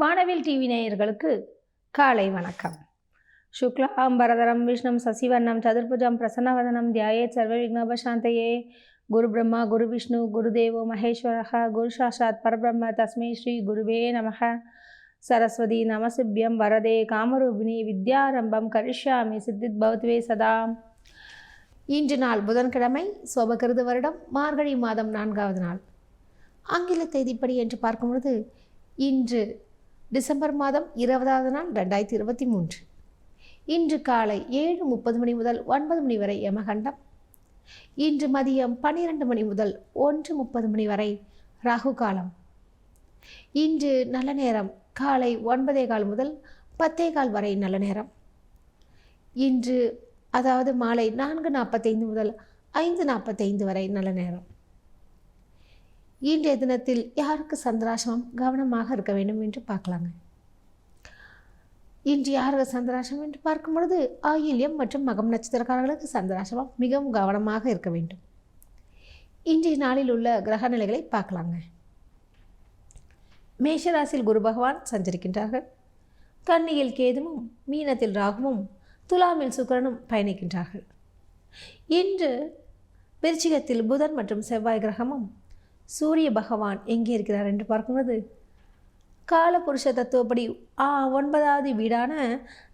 வானவில் டிவி நேயர்களுக்கு காலை வணக்கம். சுக்லாம் பரதரம் விஷ்ணம் சசிவர்ணம் சதுர்புஜம் பிரசன்னவதனம் தியாயேத் சர்வ விக்னபசாந்தையே குரு பிரம்மா குரு விஷ்ணு குருதேவோ மகேஸ்வரः குரு சாஷாத் பரபிரம்ம தஸ்மை ஸ்ரீ குருவே நமக. சரஸ்வதி நமசிபியம் வரதே காமரூபிணி வித்யாரம்பம் கரிஷ்யாமி சித்தித் பவத்வே சதா. இன்று நாள் புதன்கிழமை சோபகிருது வருடம் மார்கழி மாதம் நான்காவது நாள். ஆங்கில தேதிப்படி என்று பார்க்கும் பொழுது இன்று டிசம்பர் மாதம் இருபதாவது நாள் ரெண்டாயிரத்தி இருபத்தி மூன்று. இன்று காலை ஏழு முப்பது மணி முதல் ஒன்பது மணி வரை யமகண்டம். இன்று மதியம் பன்னிரண்டு மணி முதல் ஒன்று முப்பது மணி வரை ராகு காலம். இன்று நல்ல நேரம் காலை ஒன்பதே கால் முதல் பத்தே கால் வரை நல்ல நேரம். இன்று அதாவது மாலை நான்கு நாற்பத்தைந்து முதல் ஐந்து நாற்பத்தைந்து வரை நல்ல நேரம். இன்றைய தினத்தில் யாருக்கு சந்திராசிரமம் கவனமாக இருக்க வேண்டும் என்று பார்க்கலாங்க. இன்று யாருக்கு சந்திராசிரமம் என்று பார்க்கும் பொழுது ஆயில்யம் மற்றும் மகம் நட்சத்திரக்காரர்களுக்கு சந்திராசிரமம் மிகவும் கவனமாக இருக்க வேண்டும். இன்றைய நாளில் உள்ள கிரக நிலைகளை பார்க்கலாங்க. மேஷராசியில் குரு பகவான் சஞ்சரிக்கின்றார்கள். கன்னியில் கேதுவும் மீனத்தில் ராகுவும் துலாமில் சுக்கிரனும் பயணிக்கின்றார்கள். இன்று விருச்சிகத்தில் புதன் மற்றும் செவ்வாய் கிரகமும் சூரிய பகவான் எங்கே இருக்கிறார் என்று பார்க்கும்போது காலபுருஷ தத்துவப்படி ஆ ஒன்பதாவது வீடான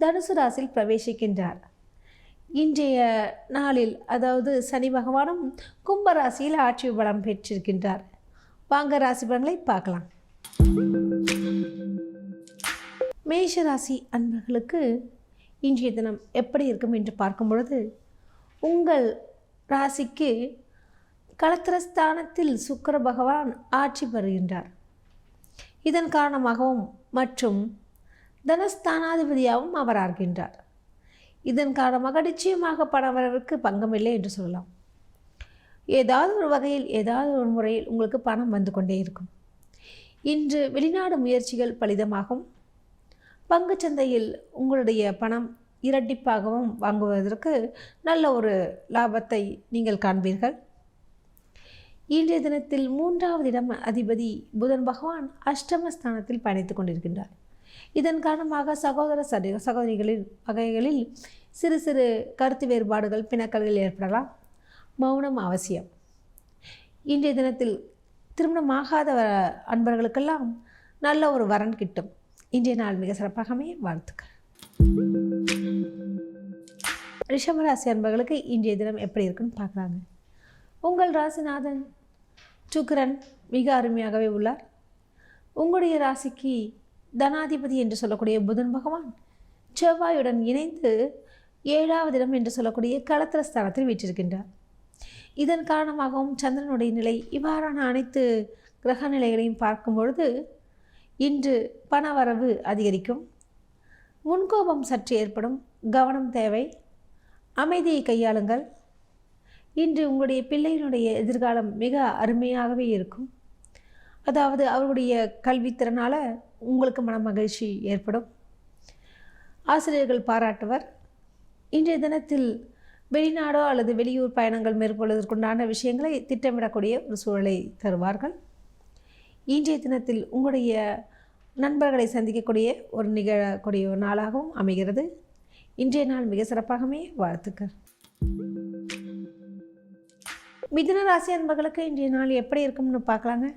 தனுசு ராசியில் பிரவேசிக்கின்றார். இன்றைய நாளில் அதாவது சனி பகவானும் கும்ப ராசியில் ஆட்சி பலம் பெற்றிருக்கின்றார். வாங்க ராசி பலன்களை பார்க்கலாம். மேஷ ராசி அன்பர்களுக்கு இன்றைய தினம் எப்படி இருக்கும் என்று பார்க்கும் பொழுது உங்கள் ராசிக்கு களத்திரஸ்தானத்தில் சுக்கர பகவான் ஆட்சி பெறுகின்றார். இதன் காரணமாகவும் மற்றும் தனஸ்தானாதிபதியாகவும் அவர் ஆகின்றார். இதன் காரணமாக நிச்சயமாக பணவரவிற்கு பங்கமில்லை என்று சொல்லலாம். ஏதாவது ஒரு வகையில் ஏதாவது ஒரு முறையில் உங்களுக்கு பணம் வந்து கொண்டே இருக்கும். இன்று வெளிநாடு முயற்சிகள் பலிதமாகும். பங்குச்சந்தையில் உங்களுடைய பணம் இரட்டிப்பாகவும் வாங்குவதற்கு நல்ல ஒரு லாபத்தை நீங்கள் காண்பீர்கள். இன்றைய தினத்தில் மூன்றாவது இடம் அதிபதி புதன் பகவான் அஷ்டமஸ்தானத்தில் பயணித்துக் கொண்டிருக்கின்றார். இதன் காரணமாக சகோதர சரி சகோதரிகளின் வகைகளில் சிறு சிறு கருத்து வேறுபாடுகள் பிணக்கல்கள் ஏற்படலாம். மௌனம் அவசியம். இன்றைய தினத்தில் திருமணமாகாத அன்பர்களுக்கெல்லாம் நல்ல ஒரு வரன் கிட்டும். இன்றைய நாள் மிக சிறப்பாகவே வாழ்த்துக்கள். ரிஷபராசி அன்பர்களுக்கு இன்றைய தினம் எப்படி இருக்குன்னு பார்க்குறாங்க உங்கள் ராசிநாதன் சுக்கரன் மிக அருமையாகவே உள்ளார். உங்களுடைய ராசிக்கு தனாதிபதி என்று சொல்லக்கூடிய புதன் பகவான் செவ்வாயுடன் இணைந்து ஏழாவது இடம் என்று சொல்லக்கூடிய களத்திர ஸ்தானத்தில் வீற்றிருக்கின்றார். இதன் காரணமாகவும் சந்திரனுடைய நிலை இவ்வாறான அனைத்து கிரக நிலைகளையும் பார்க்கும் பொழுது இன்று பணவரவு அதிகரிக்கும். முன்கோபம் சற்று ஏற்படும். கவனம் தேவை. அமைதியை கையாளுங்கள். இன்று உங்களுடைய பிள்ளையினுடைய எதிர்காலம் மிக அருமையாகவே இருக்கும். அதாவது அவருடைய கல்வித்திறனால் உங்களுக்கு மன மகிழ்ச்சி ஏற்படும். ஆசிரியர்கள் பாராட்டுவர். இன்றைய தினத்தில் வெளிநாடோ அல்லது வெளியூர் பயணங்கள் மேற்கொள்வதற்குண்டான விஷயங்களை திட்டமிடக்கூடிய ஒரு சூழலை தருவார்கள். இன்றைய தினத்தில் உங்களுடைய நண்பர்களை சந்திக்கக்கூடிய ஒரு நிகழக்கூடிய ஒரு நாளாகவும் அமைகிறது. இன்றைய நாள் மிக சிறப்பாகவே வாழ்த்துக்கள். மிதுன ராசி அன்பர்களுக்கு இன்றைய நாள் எப்படி இருக்கும்னு பார்க்கலாங்க.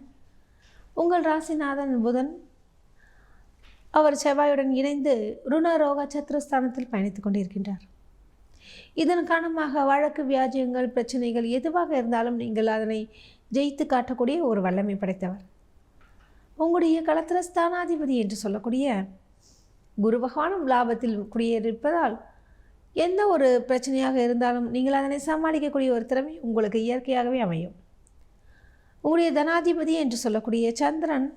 உங்கள் ராசிநாதன் புதன் அவர் செவ்வாயுடன் இணைந்து ருணரோக சத்ருஸ்தானத்தில் பயணித்துக் கொண்டிருக்கின்றார். இதன் காரணமாக வழக்கு வியாஜியங்கள் பிரச்சனைகள் எதுவாக இருந்தாலும் நீங்கள் அதனை ஜெயித்து காட்டக்கூடிய ஒரு வல்லமை படைத்தவர். உங்களுடைய களத்திர ஸ்தானாதிபதி என்று சொல்லக்கூடிய குரு பகவானும் லாபத்தில் குடியேறிப்பதால் எந்த ஒரு பிரச்சனையாக இருந்தாலும் நீங்கள் அதனை சமாளிக்கக்கூடிய ஒரு திறமை உங்களுக்கு இயற்கையாகவே அமையும். உங்களுடைய தனாதிபதி என்று சொல்லக்கூடிய சந்திரன்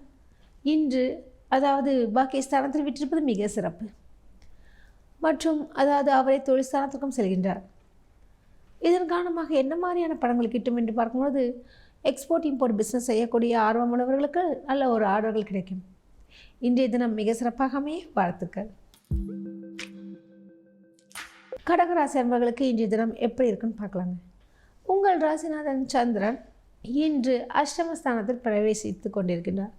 இன்று அதாவது பாக்கியஸ்தானத்தில் விட்டிருப்பது மிக சிறப்பு. மற்றும் அதாவது அவரை தொழில்ஸ்தானத்திற்கும் செல்கின்றார். இதன் காரணமாக என்ன மாதிரியான படங்கள் கிட்டும் என்று பார்க்கும்போது எக்ஸ்போர்ட் இம்போர்ட் பிஸ்னஸ் செய்யக்கூடிய ஆர்வமுள்ளவர்களுக்கு நல்ல ஒரு ஆர்டர்கள் கிடைக்கும். இன்றைய தினம் மிக சிறப்பாகவே வாழ்த்துக்கள். கடகராசி அன்பர்களுக்கு இன்றைய தினம் எப்படி இருக்குன்னு பார்க்கலாங்க. உங்கள் ராசிநாதன் சந்திரன் இன்று அஷ்டமஸ்தானத்தில் பிரவேசித்து கொண்டிருக்கின்றார்.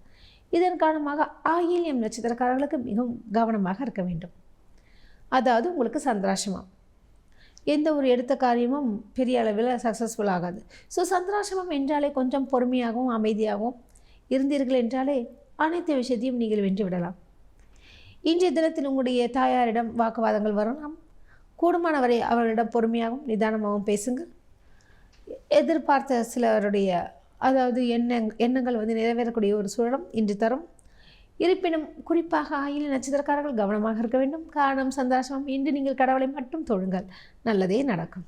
இதன் காரணமாக ஆயில்யம் நட்சத்திரக்காரர்களுக்கு மிகவும் கவனமாக இருக்க வேண்டும். அதாவது உங்களுக்கு சந்திராசிரமம் எந்த ஒரு எடுத்த காரியமும் பெரிய அளவில் சக்ஸஸ்ஃபுல் ஆகாது. ஸோ சந்திராசிரமம் என்றாலே கொஞ்சம் பொறுமையாகவும் அமைதியாகவும் இருந்தீர்கள் என்றாலே அனைத்து விஷயத்தையும் நீங்கள் வென்று விடலாம். இன்றைய தினத்தில் உங்களுடைய தாயாரிடம் வாக்குவாதங்கள் வரலாம். கூடுமானவரை அவர்களிடம் பொறுமையாகவும் நிதானமாகவும் பேசுங்கள் எதிர்பார்த்த சிலருடைய அதாவது எண்ணங் எண்ணங்கள் வந்து நிறைவேறக்கூடிய ஒரு சூழலும் இன்று தரும். இருப்பினும் குறிப்பாக ஆயில் நட்சத்திரக்காரர்கள் கவனமாக இருக்க வேண்டும். காரணம் சந்தோஷம். இன்று நீங்கள் கடவுளை மட்டும் தொழுங்கள். நல்லதே நடக்கும்.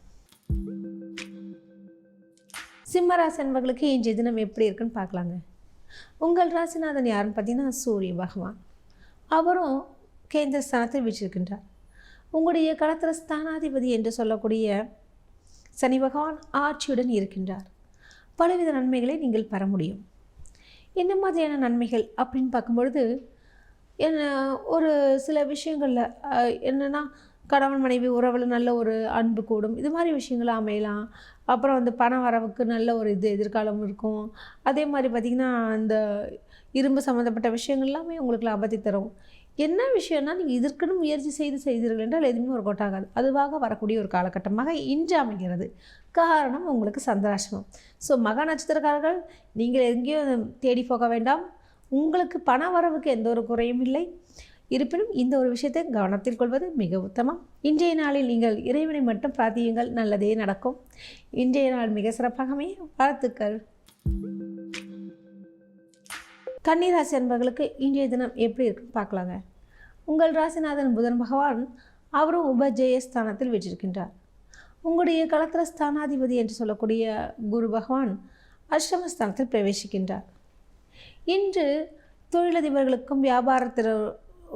சிம்ம ராசி அன்பர்களுக்கு இன்றைய தினம் எப்படி இருக்குன்னு பார்க்கலாங்க. உங்கள் ராசிநாதன் யாருன்னு பார்த்தீங்கன்னா சூரிய பகவான். அவரும் கேந்திர ஸ்தானத்தில் வீற்றிருக்கின்றார். உங்களுடைய களத்திர ஸ்தானாதிபதி என்று சொல்லக்கூடிய சனி பகவான் ஆட்சியுடன் இருக்கின்றார். பலவித நன்மைகளை நீங்கள் பெற முடியும். என்ன மாதிரியான நன்மைகள் அப்படின்னு பார்க்கும்பொழுது என்ன ஒரு சில விஷயங்களில் என்னென்னா கணவன் மனைவி உறவில் நல்ல ஒரு அன்பு கூடும். இது மாதிரி விஷயங்கள் அமையலாம். அப்புறம் வந்து பண வரவுக்கு நல்ல ஒரு இது எதிர்காலம் இருக்கும். அதே மாதிரி பார்த்திங்கன்னா அந்த இரும்பு சம்மந்தப்பட்ட விஷயங்கள் எல்லாமே உங்களுக்கு லாபத்தை தரும். என்ன விஷயம்னா நீங்கள் இதற்குன்னு முயற்சி செய்து செய்தீர்கள் என்றால் எதுவுமே ஒரு கொட்டாகாது. அதுவாக வரக்கூடிய ஒரு காலகட்டமாக இன்று அமைகிறது. காரணம் உங்களுக்கு சந்திராசிரமம். ஸோ மகா நட்சத்திரக்காரர்கள் நீங்கள் எங்கேயும் தேடி போக வேண்டாம். உங்களுக்கு பண வரவுக்கு எந்த ஒரு குறையும் இல்லை. இருப்பினும் இந்த ஒரு விஷயத்தை கவனத்தில் கொள்வது மிக உத்தமம். இன்றைய நாளில் நீங்கள் இறைவனை மட்டும் பிரார்த்தியுங்கள் நல்லதே நடக்கும். இன்றைய நாள் மிக சிறப்பாகவே வாழ்த்துக்கள். கன்னிராசி அன்பர்களுக்கு இன்றைய தினம் எப்படி இருக்குன்னு பார்க்கலாங்க. உங்கள் ராசிநாதன் புதன் பகவான் அவரும் உபஜெயஸ்தானத்தில் வீற்றிருக்கின்றார். உங்களுடைய களத்திர ஸ்தானாதிபதி என்று சொல்லக்கூடிய குரு பகவான் அஷ்டமஸ்தானத்தில் பிரவேசிக்கின்றார். இன்று தொழிலதிபர்களுக்கும் வியாபாரத்தில்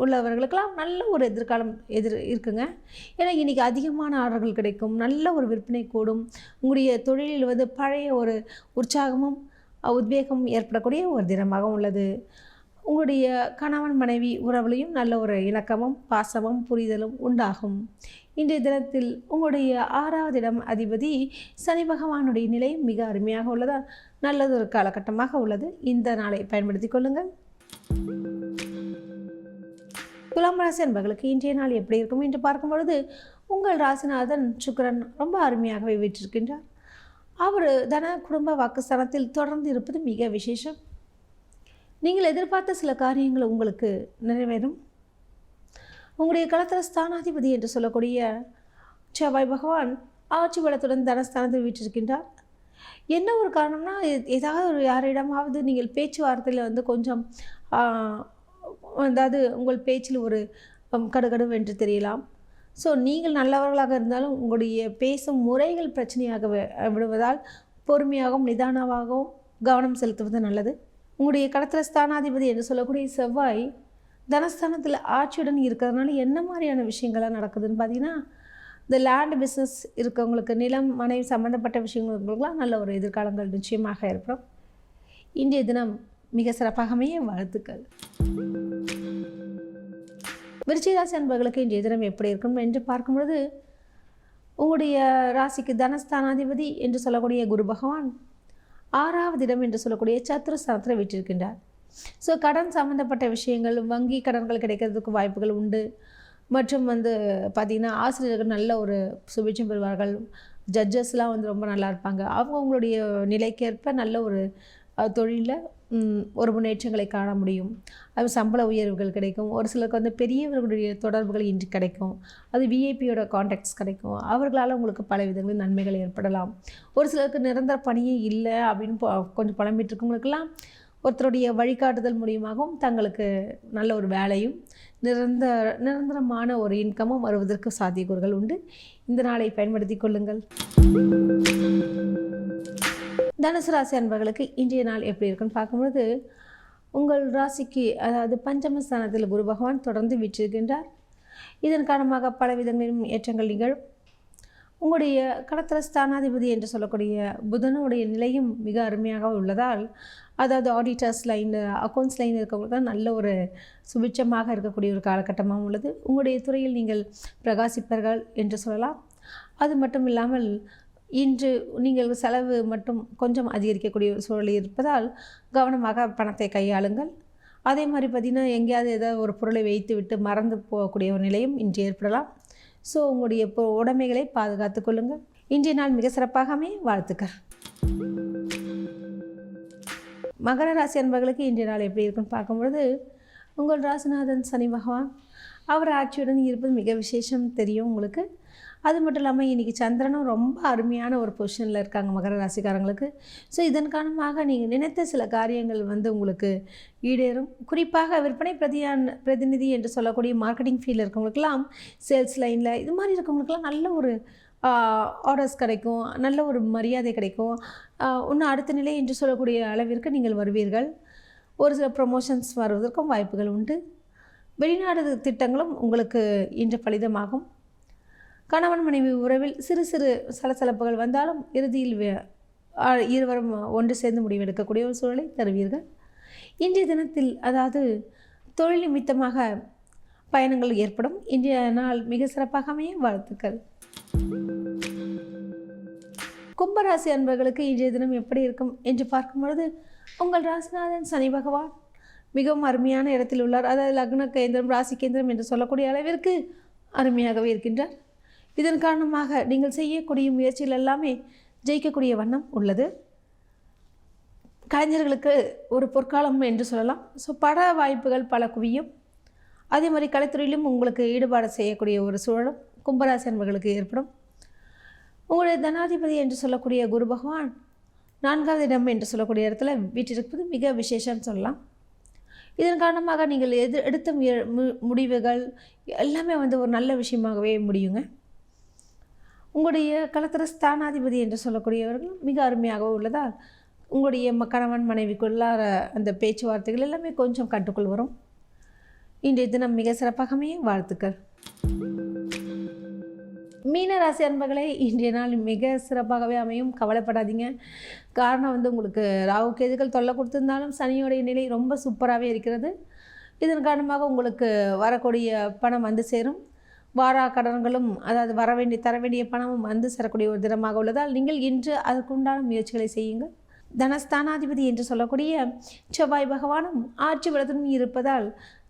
உள்ளவர்களுக்கெல்லாம் நல்ல ஒரு எதிர்காலம் எதிர் இருக்குங்க. ஏன்னா இன்றைக்கி அதிகமான ஆர்டர்கள் கிடைக்கும் நல்ல ஒரு விற்பனை கூடும். உங்களுடைய தொழிலில் வந்து பழைய ஒரு உற்சாகமும் உத்வேகம் ஏற்படக்கூடிய ஒரு தினமாக உள்ளது. உங்களுடைய கணவன் மனைவி உறவுலையும் நல்ல ஒரு இணக்கமும் பாசமும் புரிதலும் உண்டாகும். இன்றைய தினத்தில் உங்களுடைய ஆறாவது இடம் அதிபதி சனி பகவானுடைய நிலை மிக அருமையாக உள்ளதால் நல்லதொரு காலகட்டமாக உள்ளது. இந்த நாளை பயன்படுத்தி கொள்ளுங்கள். துலாம் ராசி என்பர்களுக்கு இன்றைய நாள் எப்படி இருக்கும் என்று பார்க்கும் பொழுது உங்கள் ராசிநாதன் சுக்கரன் ரொம்ப அருமையாகவே வீற்றிருக்கின்றார். அவர் தன குடும்ப வாக்குஸ்தானத்தில் தொடர்ந்து இருப்பது மிக விசேஷம். நீங்கள் எதிர்பார்த்த சில காரியங்கள் உங்களுக்கு நிறைவேறும். உங்களுடைய களத்தில் ஸ்தானாதிபதி என்று சொல்லக்கூடிய செவ்வாய் பகவான் ஆட்சி பலத்துடன் தனஸ்தானத்தில் வீற்றிருக்கின்றார். என்ன ஒரு காரணம்னா ஏதாவது ஒரு யாரிடமாவது நீங்கள் பேச்சுவார்த்தையில் வந்து கொஞ்சம் அதாவது உங்கள் பேச்சில் ஒரு கடுகடு என்று தெரியலாம். ஸோ நீங்கள் நல்லவர்களாக இருந்தாலும் உங்களுடைய பேசும் முறைகள் பிரச்சனையாக விடுவதால் பொறுமையாகவும் நிதானமாகவும் கவனம் செலுத்துவது நல்லது. உங்களுடைய கடத்திர ஸ்தானாதிபதி என்று சொல்லக்கூடிய செவ்வாய் தனஸ்தானத்தில் ஆட்சியுடன் இருக்கிறதுனால என்ன மாதிரியான விஷயங்கள்லாம் நடக்குதுன்னு பார்த்தீங்கன்னா இந்த லேண்ட் பிஸ்னஸ் இருக்கவங்களுக்கு நிலம் மனைவி சம்மந்தப்பட்ட விஷயங்களுக்குலாம் நல்ல ஒரு எதிர்காலங்கள் நிச்சயமாக ஏற்படும். இன்றைய தினம் மிக சிறப்பாகவே வாழ்த்துக்கள். விருச்சிகராசி அன்பர்களுக்கு இன்றைய தினம் எப்படி இருக்கும் என்று பார்க்கும்பொழுது உங்களுடைய ராசிக்கு தனஸ்தானாதிபதி என்று சொல்லக்கூடிய குரு பகவான் ஆறாவது இடம் என்று சொல்லக்கூடிய சத்துருஸ்தானத்தில் விட்டிருக்கின்றார் ஸோ கடன் சம்மந்தப்பட்ட விஷயங்கள் வங்கி கடன்கள் கிடைக்கிறதுக்கு வாய்ப்புகள் உண்டு. மற்றும் வந்து பார்த்திங்கன்னா ஆசிரியர்கள் நல்ல ஒரு சுபிட்சம் பெறுவார்கள். ஜட்ஜஸ்லாம் வந்து ரொம்ப நல்லா இருப்பாங்க. அவங்க அவங்களுடைய நிலைக்கேற்ப நல்ல ஒரு தொழிலில் ஒரு முன்னேற்றங்களை காண முடியும். அது சம்பள உயர்வுகள் கிடைக்கும். ஒரு சிலருக்கு வந்து பெரியவர்களுடைய தொடர்புகள் இன்று கிடைக்கும். அது விஐபியோட கான்டாக்ட்ஸ் கிடைக்கும். அவர்களால் உங்களுக்கு பல விதங்களில் நன்மைகள் ஏற்படலாம். ஒரு சிலருக்கு நிரந்தர பணியே இல்லை அப்படின்னு கொஞ்சம் புலம்பிட்டு இருக்கவங்களுக்கெல்லாம் ஒருத்தருடைய வழிகாட்டுதல் மூலியமாகவும் தங்களுக்கு நல்ல ஒரு வேலையும் நிரந்தர நிரந்தரமான ஒரு இன்கமும் வருவதற்கு சாத்தியக்கூறுகள் உண்டு. இந்த நாளை பயன்படுத்தி கொள்ளுங்கள். தனுசு ராசி அன்பர்களுக்கு இன்றைய நாள் எப்படி இருக்குன்னு பார்க்கும்பொழுது உங்கள் ராசிக்கு அதாவது பஞ்சமஸ்தானத்தில் குரு பகவான் தொடர்ந்து வீற்றிருக்கின்றார். இதன் காரணமாக பல விதங்களிலும் ஏற்றங்கள் நிகழும். உங்களுடைய கடத்திர ஸ்தானாதிபதி என்று சொல்லக்கூடிய புதனுடைய நிலையும் மிக அருமையாக உள்ளதால் அதாவது ஆடிட்டர்ஸ் லைன் அக்கௌண்ட்ஸ் லைன் இருக்கவங்களுக்கு தான் நல்ல ஒரு சுபிட்சமாக இருக்கக்கூடிய ஒரு காலகட்டமாகவும் உள்ளது. உங்களுடைய துறையில் நீங்கள் பிரகாசிப்பர்கள் என்று சொல்லலாம். அது மட்டும் இல்லாமல் இன்று நீங்கள் செலவு மட்டும் கொஞ்சம் அதிகரிக்கக்கூடிய சூழல் இருப்பதால் கவனமாக பணத்தை கையாளுங்கள். அதே மாதிரி பார்த்திங்கன்னா எங்கேயாவது ஏதாவது ஒரு பொருளை வைத்து விட்டு மறந்து போகக்கூடிய ஒரு நிலையும் இன்று ஏற்படலாம். ஸோ உங்களுடைய உடைமைகளை பாதுகாத்து கொள்ளுங்கள். இன்றைய நாள் மிக சிறப்பாகவே வாழ்த்துக்கள். மகர ராசி அன்பர்களுக்கு இன்றைய நாள் எப்படி இருக்குன்னு பார்க்கும்பொழுது உங்கள் ராசிநாதன் சனி பகவான் அவர் ஆட்சியுடன் இருப்பது மிக விசேஷம் தெரியும் உங்களுக்கு. அது மட்டும் இல்லாமல் இன்றைக்கி சந்திரனும் ரொம்ப அருமையான ஒரு பொசிஷனில் இருக்காங்க மகர ராசிக்காரங்களுக்கு. ஸோ இதன் காரணமாக நீங்கள் நினைத்த சில காரியங்கள் வந்து உங்களுக்கு ஈடேறும். குறிப்பாக விற்பனை பிரதியான் பிரதிநிதி என்று சொல்லக்கூடிய மார்க்கெட்டிங் ஃபீல்டில் இருக்கவங்களுக்கெல்லாம் சேல்ஸ் லைனில் இது மாதிரி இருக்கவங்களுக்கெல்லாம் நல்ல ஒரு ஆர்டர்ஸ் கிடைக்கும். நல்ல ஒரு மரியாதை கிடைக்கும். இன்னும் அடுத்த நிலை என்று சொல்லக்கூடிய அளவிற்கு நீங்கள் வருவீர்கள். ஒரு சில ப்ரொமோஷன்ஸ் வருவதற்கும் வாய்ப்புகள் உண்டு. வெளிநாடு திட்டங்களும் உங்களுக்கு இன்று பலிதமாகும். கணவன் மனைவி உறவில் சிறு சிறு சலசலப்புகள் வந்தாலும் இறுதியில் இருவரும் ஒன்று சேர்ந்து முடிவெடுக்கக்கூடிய ஒரு சூழலை தருவீர்கள். இன்றைய தினத்தில் அதாவது தொழில் நிமித்தமாக பயணங்கள் ஏற்படும். இன்றைய நாள் மிக சிறப்பாக அமைய வாழ்த்துக்கள். கும்பராசி அன்பர்களுக்கு இன்றைய தினம் எப்படி இருக்கும் என்று பார்க்கும் பொழுது உங்கள் ராசிநாதன் சனி பகவான் மிகவும் அருமையான இடத்தில் உள்ளார். அதாவது லக்ன கேந்திரம் ராசி கேந்திரம் என்று சொல்லக்கூடிய அளவிற்கு அருமையாகவே இருக்கின்றார். இதன் காரணமாக நீங்கள் செய்யக்கூடிய முயற்சிகள் எல்லாமே ஜெயிக்கக்கூடிய வண்ணம் உள்ளது. கலைஞர்களுக்கு ஒரு பொற்காலம் என்று சொல்லலாம். ஸோ பட வாய்ப்புகள் பல குவியும். அதே மாதிரி கலைத்துறையிலும் உங்களுக்கு ஈடுபாடு செய்யக்கூடிய ஒரு சூழலும் கும்பராசி அன்பர்களுக்கு ஏற்படும். உங்களுடைய தனாதிபதி என்று சொல்லக்கூடிய குரு பகவான் நான்காவது இடம் என்று சொல்லக்கூடிய இடத்துல வீட்டிருப்பது மிக விசேஷம்னு சொல்லலாம். இதன் காரணமாக நீங்கள் எது எடுத்த மு- முடிவுகள் எல்லாமே வந்து ஒரு நல்ல விஷயமாகவே முடியுங்க. உங்களுடைய களத்திர ஸ்தானாதிபதி என்று சொல்லக்கூடியவர்கள் மிக அருமையாக உள்ளதால் உங்களுடைய ம- கணவன் மனைவிக்குள்ளார அந்த பேச்சுவார்த்தைகள் எல்லாமே கொஞ்சம் கட்டுக்குள் வரும். இன்றைய தினம் மிக சிறப்பாக வாழ்த்துக்கள். மீனராசி அன்பர்களே இன்றைய நாள் மிக சிறப்பாகவே அமையும். கவலைப்படாதீங்க. காரணம் வந்து உங்களுக்கு ராகு கேதுகள் தொல்லை கொடுத்திருந்தாலும் சனியோடைய நிலை ரொம்ப சூப்பராகவே இருக்கிறது. இதன் காரணமாக உங்களுக்கு வரக்கூடிய பணம் வந்து சேரும். வாரா கடன்களும் அதாவது வர வேண்டிய தர வேண்டிய பணமும் வந்து சேரக்கூடிய ஒரு தினமாக உள்ளதால் நீங்கள் இன்று அதற்குண்டான முயற்சிகளை செய்யுங்கள். தனஸ்தானாதிபதி என்று சொல்லக்கூடிய செவ்வாய் பகவானும் ஆட்சி பலத்துடன் இருப்பதால்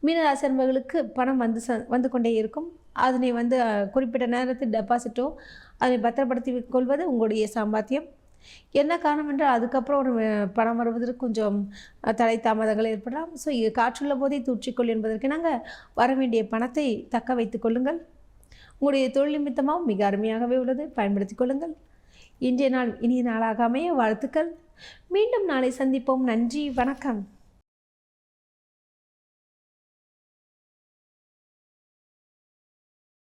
மீனராசி அன்பர்களுக்கு பணம் வந்து ச வந்து கொண்டே இருக்கும். அதனை வந்து குறிப்பிட்ட நேரத்தில் டெபாசிட்டோ அதை பத்திரப்படுத்தி கொள்வது உங்களுடைய சாம்பாத்தியம். என்ன காரணம் என்றால் அதுக்கப்புறம் ஒரு பணம் வருவதற்கு கொஞ்சம் தலை தடை தாமதங்கள் ஏற்படலாம். ஸோ இது காற்றுள்ள போதே தூற்றிக்கொள் என்பதற்கு நாங்கள் வர வேண்டிய பணத்தை தக்க வைத்துக் கொள்ளுங்கள். உங்களுடைய தொழில் நிமித்தமாகவும் மிக அருமையாகவே உள்ளது. பயன்படுத்திக் கொள்ளுங்கள். இன்றைய நாள் இனிய நாளாக அமைய வாழ்த்துக்கள். மீண்டும் நாளை சந்திப்போம். நன்றி. வணக்கம்.